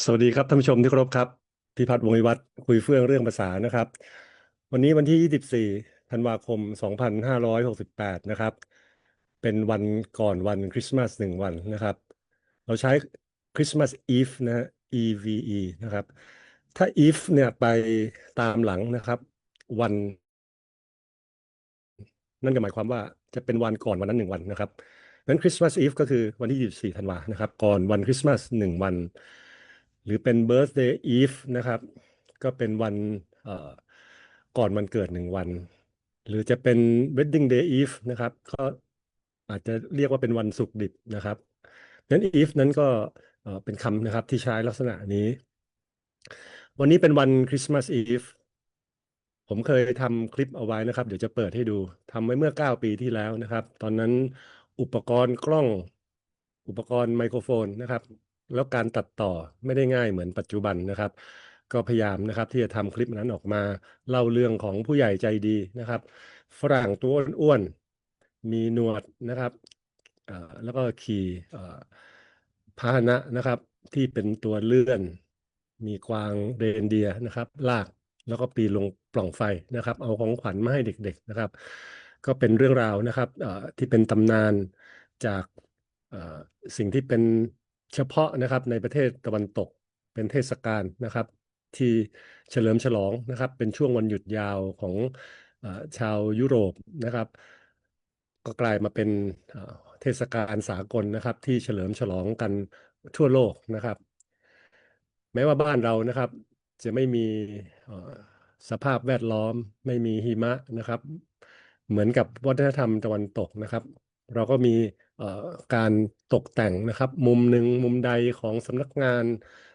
สวัสดีครับท่านผู้ชมที่เคารพครับพิพัฒน์วงวิวัฒน์คุยเฟื่องเรื่องภาษานะครับ วันนี้วันที่ 24 ธันวาคม 2568 นะครับ เป็นวันก่อนวันคริสต์มาสหนึ่งวันนะครับ เราใช้คริสต์มาสอีฟนะฮะ EVE นะครับ ถ้า if เนี่ยไปตามหลังนะครับ วัน นั่นก็หมายความว่าจะเป็นวันก่อนวันนั้นหนึ่งวันนะครับนั้นคริสต์มาสอีฟก็คือวันที่ 24 ธันวานะครับ ก่อนวันคริสต์มาสหนึ่งวัน หรือเป็น birthday eve นะครับ ก็เป็นวันก่อนวันเกิดหนึ่งวัน หรือจะเป็น wedding day eve นะครับ ก็อาจจะเรียกว่าเป็นวันศุกดิบนะครับนั้น eve นั้นก็เอ่อเป็นคำนะครับที่ใช้ลักษณะนี้ วันนี้เป็นวันคริสต์มาสอีฟผมเคยทำคลิปเอาไว้นะครับ เดี๋ยวจะเปิดให้ดูทำไว้เมื่อ 9 ปีที่แล้วนะครับ ตอนนั้นอุปกรณ์กล้องอุปกรณ์ไมโครโฟนนะครับ แล้วการตัดต่อไม่ได้ง่ายเหมือนปัจจุบันนะครับ ก็พยายามนะครับที่จะทำคลิปนั้นออกมาเล่าเรื่องของผู้ใหญ่ใจดีนะครับ ฝรั่งตัวอ้วนมีหนวดนะครับแล้วก็ขี่พาหนะนะครับ ที่เป็นตัวเลื่อน มีกวางเรนเดียร์นะครับ ลากแล้วก็ปีนลงปล่องไฟนะครับ เอาของขวัญมาให้เด็ก ๆนะครับ ก็เป็นเรื่องราวนะครับที่เป็นตำนานจากสิ่งที่เป็น เฉพาะนะครับในประเทศตะวันตกเป็นเทศกาลนะครับ ที่เฉลิมฉลองนะครับ เป็นช่วงวันหยุดยาวของอชาวยุโรปนะครับ ก็กลายมาเป็นเทศกาลสากลนะครับ ที่เฉลิมฉลองกันทั่วโลกนะครับ แม้ว่าบ้านเรานะครับ จะไม่มีสภาพแวดล้อม ไม่มีหิมะนะครับ เหมือนกับวัฒนธรรมตะวันตกนะครับ เราก็มี การตกแต่งนะครับ มุมหนึ่งมุมใดของสำนักงาน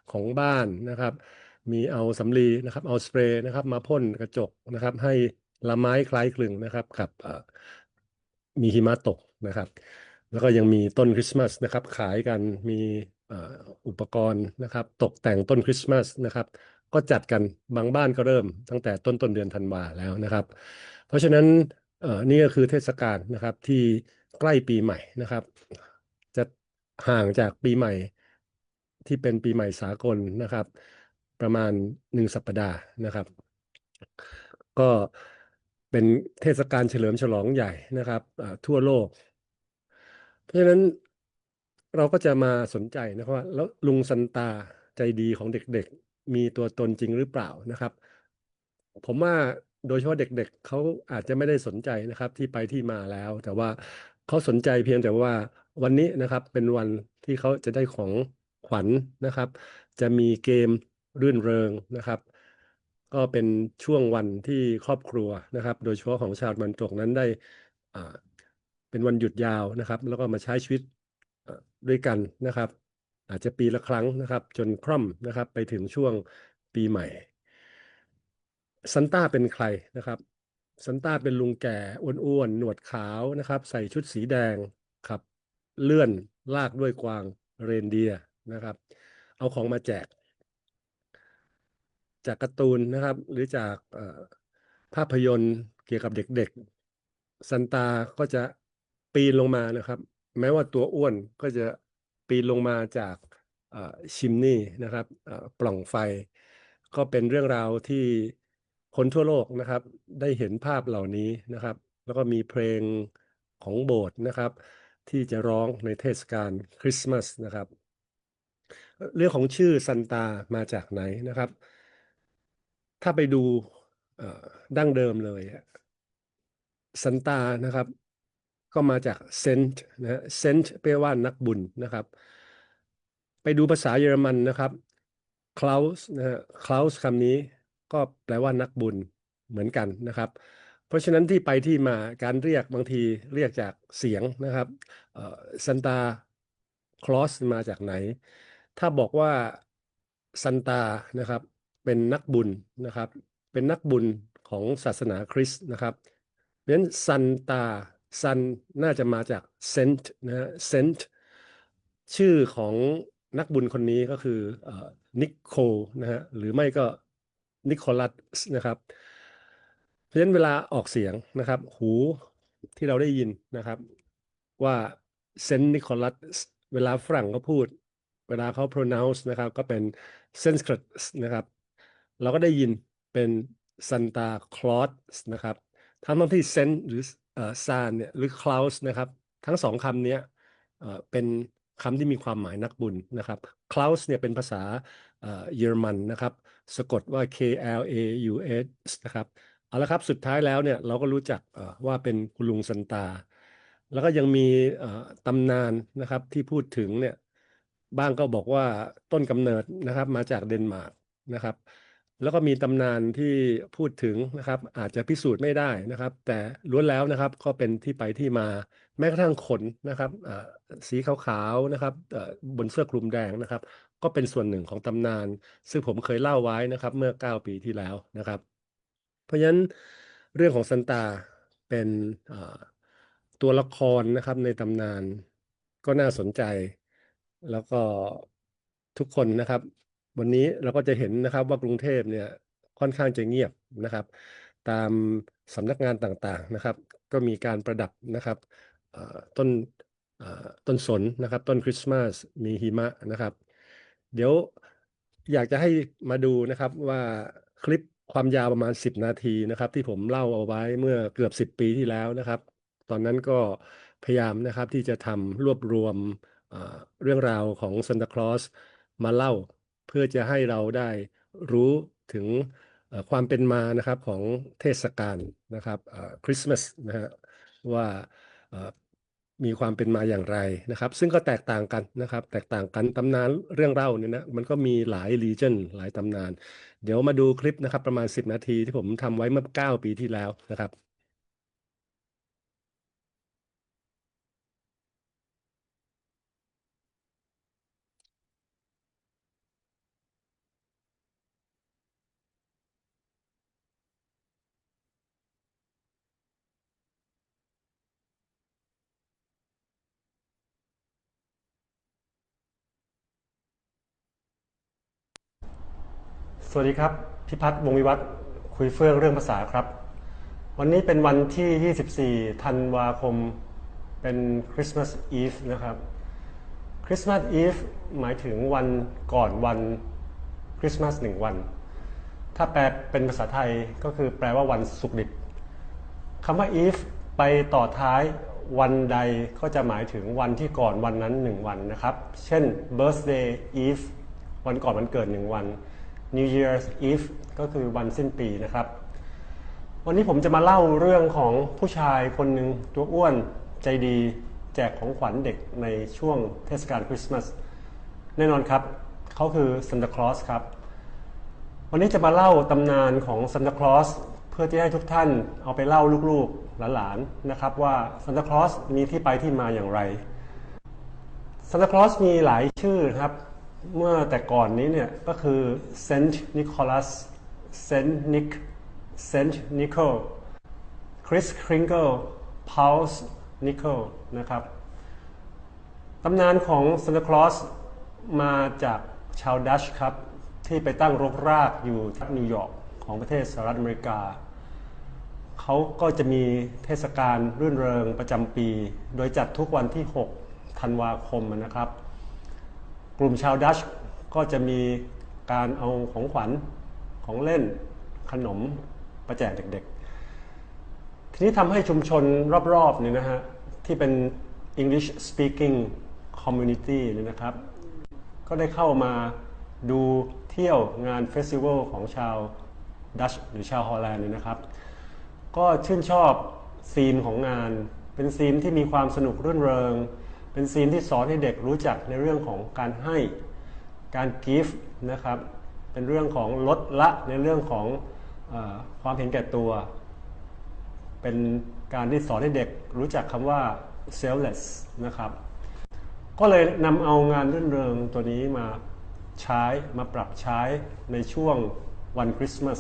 ของบ้านนะครับ มีเอาสำลีนะครับเอาสเปรย์นะครับ มาพ่นกระจกนะครับ ให้ละไม้คล้ายคลึงนะครับกับมีหิมะตกนะครับ แล้วก็ยังมีต้นคริสต์มาสนะครับ ขายกันมีอุปกรณ์นะครับ ตกแต่งต้นคริสต์มาสนะครับ ก็จัดกันบางบ้านก็เริ่มตั้งแต่ต้นต้นเดือนธันวาแล้วนะครับ เพราะฉะนั้นนี่ก็คือเทศกาลนะครับที่ ใกล้ปีใหม่นะครับ จะห่างจากปีใหม่ที่เป็นปีใหม่สากลนะครับ ประมาณหนึ่งสัปดาห์นะครับ ก็เป็นเทศกาลเฉลิมฉลองใหญ่นะครับทั่วโลก เพราะฉะนั้นเราก็จะมาสนใจนะครับว่าแล้วลุงซันตาใจดีของเด็กๆ มีตัวตนจริงหรือเปล่านะครับ ผมว่าโดยเฉพาะเด็กๆเขาอาจจะไม่ได้สนใจนะครับที่ไปที่มาแล้ว แต่ว่า เขาสนใจเพียงแต่ว่าวันนี้นะครับเป็นวันที่เขาจะได้ของขวัญนะครับ จะมีเกมรื่นเริงนะครับ ก็เป็นช่วงวันที่ครอบครัวนะครับ โดยเฉพาะของชาวตะวันตกนั้นได้เป็นวันหยุดยาวนะครับ แล้วก็มาใช้ชีวิตด้วยกันนะครับ อาจจะปีละครั้งนะครับ จนคร่ำนะครับ ไปถึงช่วงปีใหม่ซันต้าเป็นใครนะครับ ซันต้าเป็นลุงแก่อ้วนๆหนวดขาวนะครับ ใส่ชุดสีแดงขับ เลื่อนลากด้วยกวางเรนเดียร์นะครับ เอาของมาแจก จากการ์ตูนนะครับ หรือจากภาพยนตร์เกี่ยวกับเด็กๆซันตาก็จะปีนลงมานะครับ แม้ว่าตัวอ้วนก็จะปีนลงมาจากชิมนี่นะครับปล่องไฟ ก็เป็นเรื่องราวที่ คนทั่วโลกนะครับ ได้เห็นภาพเหล่านี้นะครับ แล้วก็มีเพลงของโบสถ์นะครับ ที่จะร้องในเทศกาลคริสต์มาสนะครับ เรื่องของชื่อซันตามาจากไหนนะครับ ถ้าไปดูดั้งเดิมเลยซันตานะครับ ก็มาจากเซนต์นะฮะเซนต์แปลว่านักบุญนะครับ ไปดูภาษาเยอรมันนะครับคลาสนะฮะคลาสคำนี้ ก็แปลว่านักบุญเหมือนกันนะครับ เพราะฉะนั้นที่ไปที่มาการเรียกบางทีเรียกจากเสียงนะครับซันตาคลอสมาจากไหน ถ้าบอกว่าซันตานะครับเป็นนักบุญนะครับ เป็นนักบุญของศาสนาคริสต์นะครับเพราะฉะนั้นซันตาซันน่าจะมาจากเซนต์นะฮะเซนต์ชื่อของนักบุญคนนี้ก็คือนิโคลนะฮะหรือไม่ก็ นิโคลัสนะครับเพราะฉะนั้นเวลาออกเสียงนะครับ หูที่เราได้ยินนะครับ ว่าเซนต์นิโคลัสเวลาฝรั่งเขาพูด เวลาเขา pronounce นะครับ ก็เป็น Sanskrit นะครับ เราก็ได้ยินเป็น Santa Claus นะครับทั้งทั้งที่ Sen หรือเอ่อ San เนี่ยหรือ Claus นะครับ ทั้งสองคำนี้เป็นคำที่มีความหมายนักบุญนะครับ Klaus เนี่ยเป็นภาษา เยอรมันนะครับ สะกดว่า K L A U S นะครับเอาละครับสุดท้ายแล้วเนี่ยเราก็รู้จักว่าเป็นคุณลุงซันตา แล้วก็ยังมีตำนานนะครับที่พูดถึงเนี่ยบ้างก็บอกว่าต้นกำเนิดนะครับมาจากเดนมาร์กนะครับ แล้วก็มีตำนานที่พูดถึงนะครับอาจจะพิสูจน์ไม่ได้นะครับ แต่ล้วนแล้วนะครับก็เป็นที่ไปที่มา แม้กระทั่งขนนะครับสีขาวๆนะครับบนเสื้อคลุมแดงนะครับ ก็เป็นส่วนหนึ่งของตำนาน ซึ่งผมเคยเล่าไว้นะครับ เมื่อ 9 ปีที่แล้วนะครับ เพราะฉะนั้นเรื่องของซันตาเป็นตัวละครนะครับในตำนานก็น่าสนใจ แล้วก็ทุกคนนะครับ วันนี้เราก็จะเห็นนะครับว่ากรุงเทพเนี่ยค่อนข้างจะเงียบนะครับ ตามสำนักงานต่างๆนะครับ ก็มีการประดับนะครับ ต้นต้นสนนะครับ ต้นคริสต์มาสมีหิมะนะครับ เดี๋ยวอยากจะให้มาดูนะครับว่าคลิปความยาวประมาณ 10 นาทีนะครับ ที่ผมเล่าเอาไว้เมื่อเกือบ 10 ปีที่แล้วนะครับ ตอนนั้นก็พยายามนะครับที่จะทำรวบรวมเรื่องราวของซานตาคลอสมาเล่า เพื่อจะให้เราได้รู้ถึงความเป็นมานะครับของเทศกาลนะครับคริสต์มาสนะฮะว่า มีความเป็นมาอย่างไรนะครับ ซึ่งก็แตกต่างกันนะครับ แตกต่างกันตำนานเรื่องเล่าเนี่ยนะมันก็มีหลายรีเจนหลายตำนาน เดี๋ยวมาดูคลิปนะครับ ประมาณ 10 นาทีที่ผมทำไว้เมื่อ 9 ปีที่แล้วนะครับ วัสดีครับ พิพัฒน์วงวิวัฒน์คุยเฟื่องเรื่องภาษาครับ วันนี้เป็นวันที่ 24 ธันวาคม เป็นคริสต์มาสอีฟนะครับคริสต์มาสอีฟหมายถึงวันก่อนวันคริสต์มาสหนึ่งวัน ถ้าแปลเป็นภาษาไทยก็คือแปลว่าวันศุกดิบคำว่า eve ไปต่อท้ายวันใดก็จะหมายถึงวันที่ก่อนวันนั้นหนึ่งวันนะครับ เช่น birthday eve วันก่อนวันเกิดหนึ่งวัน New Year's Eve ก็คือวันสิ้นปีนะครับ วันนี้ผมจะมาเล่าเรื่องของผู้ชายคนหนึ่งตัวอ้วนใจดีแจกของขวัญเด็กในช่วงเทศกาลคริสต์มาสแน่นอนครับ เขาคือซันตาคลอสครับ วันนี้จะมาเล่าตำนานของซันตาคลอสเพื่อที่ให้ทุกท่านเอาไปเล่าลูกๆหลานๆนะครับว่าซันตาคลอสมีที่ไปที่มาอย่างไรซันตาคลอสมีหลายชื่อครับ เมื่อแต่ก่อนนี้เนี่ยก็คือเซนต์นิโคลัสเซนต์นิกเซนต์นิโคลคริสคริงเกิลพาวส์นิโคลนะครับตำนานของซานตาคลอสมาจากชาวดัชครับ ที่ไปตั้งรกรากอยู่ที่นิวยอร์กของประเทศสหรัฐอเมริกา เขาก็จะมีเทศกาลรื่นเริงประจำปี โดยจัดทุกวันที่ 6 ธันวาคมนะครับ กลุ่มชาวดัชก็จะมีการเอาของขวัญของเล่นขนมประแจกเด็กๆ ทีนี้ทำให้ชุมชนรอบๆเนี่ยนะฮะที่เป็น English speaking community เนี่ยนะครับ ก็ได้เข้ามาดูเที่ยวงานเฟสติวัลของชาวดัชหรือชาวฮอลแลนด์เนี่ยนะครับ ก็ชื่นชอบซีนของงาน เป็นซีนที่มีความสนุกรื่นเริง เป็นซีนที่สอนให้เด็กรู้จักในเรื่องของการให้การกิฟต์นะครับเป็นเรื่องของลดละในเรื่องของอความเห็นแก่ตัว เป็นการที่สอนให้เด็กรู้จักคำว่า selfless นะครับก็เลยนำเอางานรื่นเริงตัวนี้มาใช้มาปรับใช้ในช่วงวันคริสต์มาส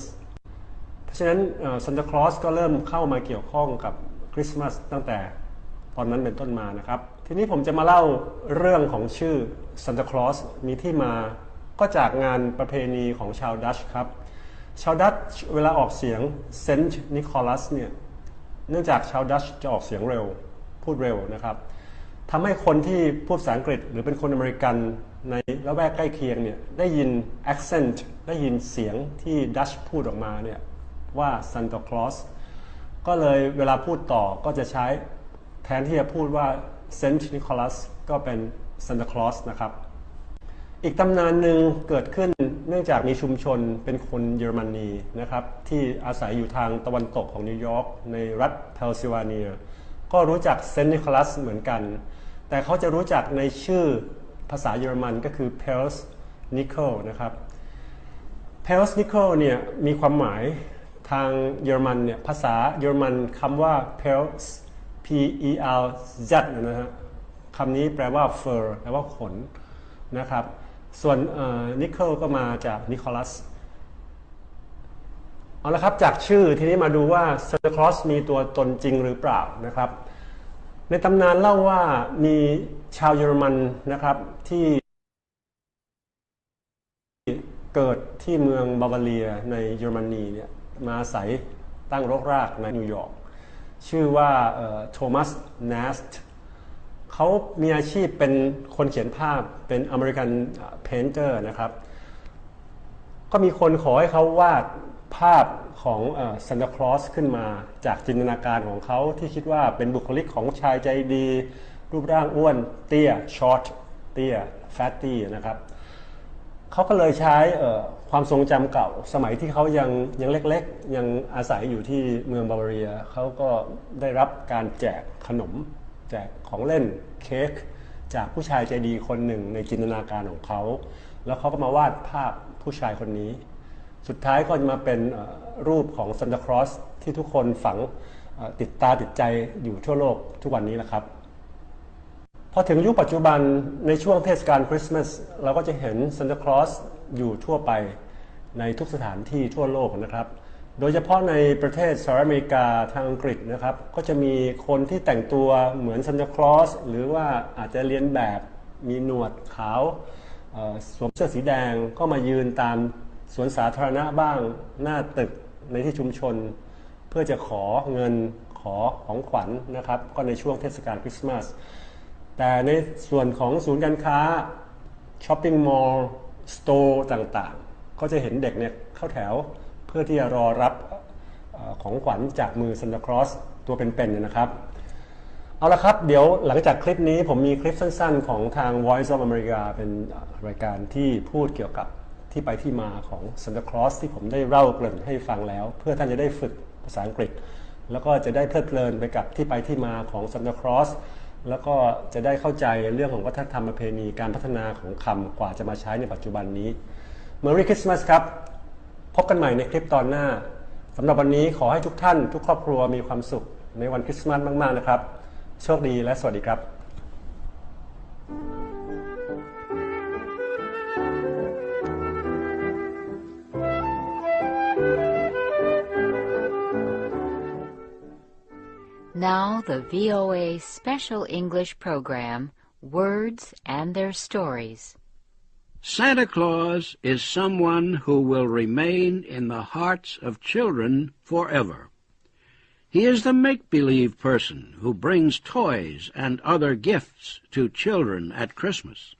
เพราะฉะนั้นซันตาคลอสก็เริ่มเข้ามาเกี่ยวข้องกับคริสต์มาสตั้งแต่ ตอนนั้นเป็นต้นมานะครับ ทีนี้ผมจะมาเล่าเรื่องของชื่อซันตาคลอสมีที่มาก็จากงานประเพณีของชาวดัชครับ ชาวดัชเวลาออกเสียงเซนต์นิโคลัสเนี่ยเนื่องจากชาวดัชจะออกเสียงเร็วพูดเร็วนะครับทำให้คนที่พูดภาษาอังกฤษหรือเป็นคนอเมริกันในละแวกใกล้เคียงเนี่ยได้ยิน accent ได้ยินเสียงที่ดัชพูดออกมาเนี่ยว่า Santa Claus ก็เลยเวลาพูดต่อก็จะใช้ แทนที่จะพูดว่า Saint Nicholas ก็เป็น Santa Claus นะครับ อีกตำนานหนึ่งเกิดขึ้นเนื่องจากมีชุมชนเป็นคนเยอรมนีนะครับ ที่อาศัยอยู่ทางตะวันตกของนิวยอร์กในรัฐเพลซิลเวเนีย ก็รู้จักเซนต์นิโคลัสเหมือนกัน แต่เขาจะรู้จักในชื่อภาษาเยอรมันก็คือ p e l s n i c o นะครับ p e l s n i c o เนี่ยมีความหมายทางเยอรมันเนี่ยภาษาเยอรมันคำว่า p e l s P E L Z นะฮะคำนี้แปลว่า fur แปลว่าขนนะครับ ส่วนนิเคิลก็มาจากนิโคลัสเอาละครับ จากชื่อทีนี้มาดูว่าเซอร์คลอสมีตัวตนจริงหรือเปล่านะครับ ในตำนานเล่าว่ามีชาวเยอรมันนะครับที่เกิดที่เมืองบาวาเรียในเยอรมนีเนี่ยมาอาศัยตั้งรกรากในนิวยอร์ก ชื่อว่าโทมัสเนสต์เขามีอาชีพเป็นคนเขียนภาพเป็นอเมริกันเพนเตอร์นะครับ ก็มีคนขอให้เขาวาดภาพของซันตาคลอสขึ้นมาจากจินตนาการของเขาที่คิดว่าเป็นบุคลิกของชายใจดี รูปร่างอ้วน เตี้ยช็อตเตี้ยแฟตตี้นะครับเขาก็เลยใช้ ความทรงจำเก่า สมัยที่เขายังยังเล็กๆ ยังอาศัยอยู่ที่เมืองบาวาเรียเขาก็ได้รับการแจกขนม แจกของเล่นเค้กจากผู้ชายใจดีคนหนึ่งในจินตนาการของเขา แล้วเขาก็มาวาดภาพผู้ชายคนนี้ สุดท้ายก็จะมาเป็นรูปของซันตาคลอสที่ทุกคนฝังติดตาติดใจอยู่ทั่วโลกทุกวันนี้นะครับพอถึงยุคปัจจุบันในช่วงเทศกาลคริสต์มาสเราก็จะเห็นซันตาคลอส อยู่ทั่วไปในทุกสถานที่ทั่วโลกนะครับ โดยเฉพาะในประเทศสหรัฐอเมริกาทางอังกฤษนะครับ ก็จะมีคนที่แต่งตัวเหมือนซันตาคลอสหรือว่าอาจจะเรียนแบบมีหนวดขาวสวมเสื้อสีแดงก็มายืนตามสวนสาธารณะบ้างหน้าตึกในที่ชุมชน เพื่อจะขอเงินขอของขวัญนนะครับ ก็ในช่วงเทศกาลคริสต์มาสแต่ในส่วนของศูนย์การค้าช้อปปิ้งมอลล์ สโตร์ต่างๆ ก็จะเห็นเด็กเนี่ยเข้าแถวเพื่อที่จะรอรับของขวัญจากมือซันตาคลอสตัวเป็นๆนะครับเอาละครับ เดี๋ยวหลังจากคลิปนี้ผมมีคลิปสั้นๆ ของทาง Voice of America เป็นรายการที่พูดเกี่ยวกับที่ไปที่มาของซันตาคลอสที่ผมได้เล่าเกริ่นให้ฟังแล้ว เพื่อท่านจะได้ฝึกภาษาอังกฤษ แล้วก็จะได้เพลิดเพลินไปกับที่ไปที่มาของซันตาคลอส แล้วก็จะได้เข้าใจเรื่องของวัฒนธรรมประเพณีการพัฒนาของคำกว่าจะมาใช้ในปัจจุบันนี้ Merry Christmas ครับ พบกันใหม่ในคลิปตอนหน้าสำหรับวันนี้ขอให้ทุกท่าน ทุกครอบครัวมีความสุขในวันคริสต์มาสมาก ๆ นะครับ โชคดีและสวัสดีครับ Now the VOA Special English Program, Words and Their Stories. Santa Claus is someone who will remain in the hearts of children forever. He is the make-believe person who brings toys and other gifts to children at Christmas.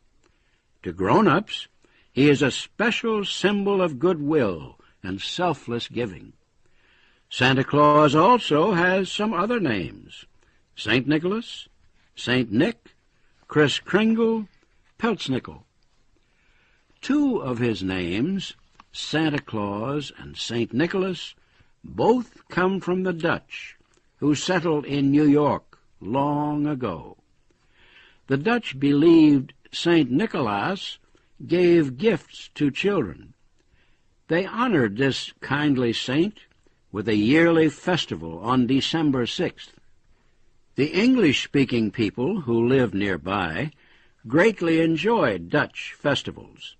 To grown-ups, he is a special symbol of goodwill and selfless giving. Santa Claus also has some other names. St. Nicholas, St. Nick, Kris Kringle, Peltznickel. Two of his names, Santa Claus and St. Nicholas, both come from the Dutch, who settled in New York long ago. The Dutch believed St. Nicholas gave gifts to children. They honored this kindly saint with a yearly festival on December 6th. The English-speaking people who lived nearby greatly enjoyed Dutch festivals,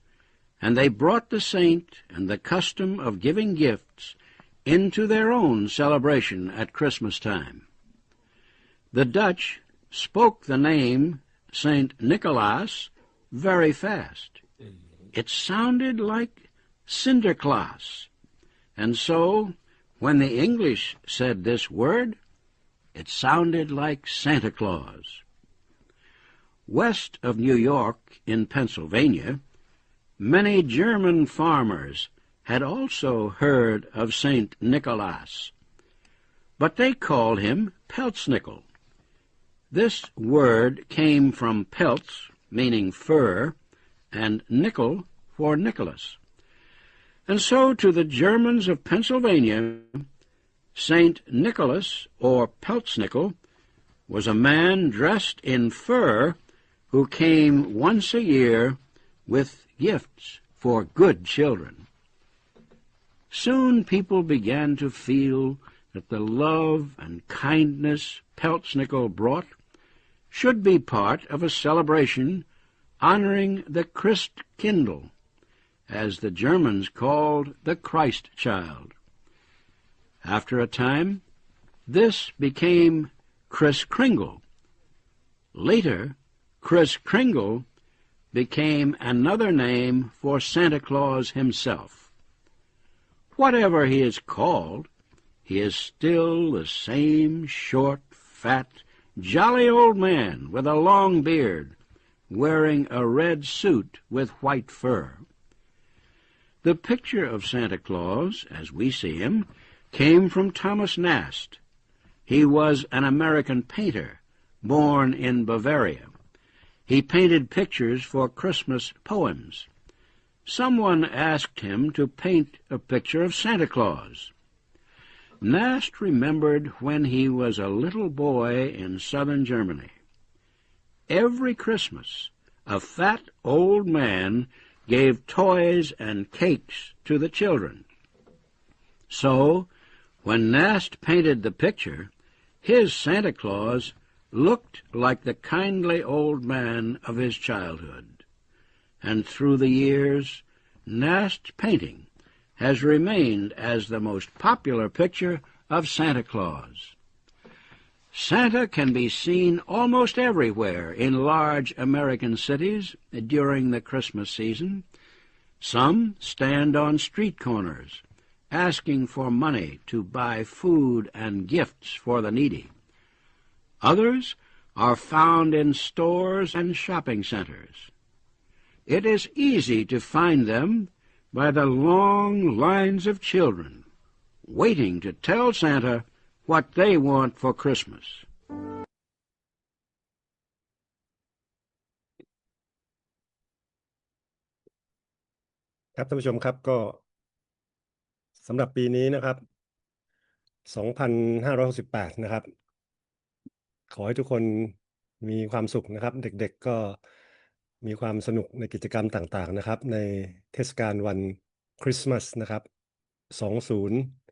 and they brought the saint and the custom of giving gifts into their own celebration at Christmas time. The Dutch spoke the name St. Nicholas very fast. It sounded like Sinterklaas, and so when the English said this word, it sounded like Santa Claus. West of New York in Pennsylvania, many German farmers had also heard of St. Nicholas, but they called him Pelznickel. This word came from pelz, meaning fur, and nickel for Nicholas. And so to the Germans of Pennsylvania, St. Nicholas, or Pelznickel, was a man dressed in fur who came once a year with gifts for good children. Soon people began to feel that the love and kindness Pelznickel brought should be part of a celebration honoring the Christkindl, as the Germans called the Christ child. After a time, this became Kris Kringle. Later, Kris Kringle became another name for Santa Claus himself. Whatever he is called, he is still the same short, fat, jolly old man with a long beard, wearing a red suit with white fur. The picture of Santa Claus, as we see him, came from Thomas Nast. He was an American painter, born in Bavaria. He painted pictures for Christmas poems. Someone asked him to paint a picture of Santa Claus. Nast remembered when he was a little boy in southern Germany. Every Christmas, a fat old man gave toys and cakes to the children. So, when Nast painted the picture, his Santa Claus looked like the kindly old man of his childhood. And through the years, Nast's painting has remained as the most popular picture of Santa Claus. Santa can be seen almost everywhere in large American cities during the Christmas season. Some stand on street corners, asking for money to buy food and gifts for the needy. Others are found in stores and shopping centers. It is easy to find them by the long lines of children waiting to tell Santa what they want for Christmas. ครับท่านผู้ชมครับก็สำหรับปีนี้นะครับ 2,568 นะครับ ขอให้ทุกคนมีความสุขนะครับ เด็กๆก็มีความสนุกในกิจกรรมต่างๆนะครับ ในเทศกาลวันคริสต์มาสนะครับ 20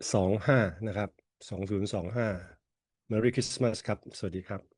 2025 นะครับ 2025 Merry Christmas ครับ สวัสดีครับ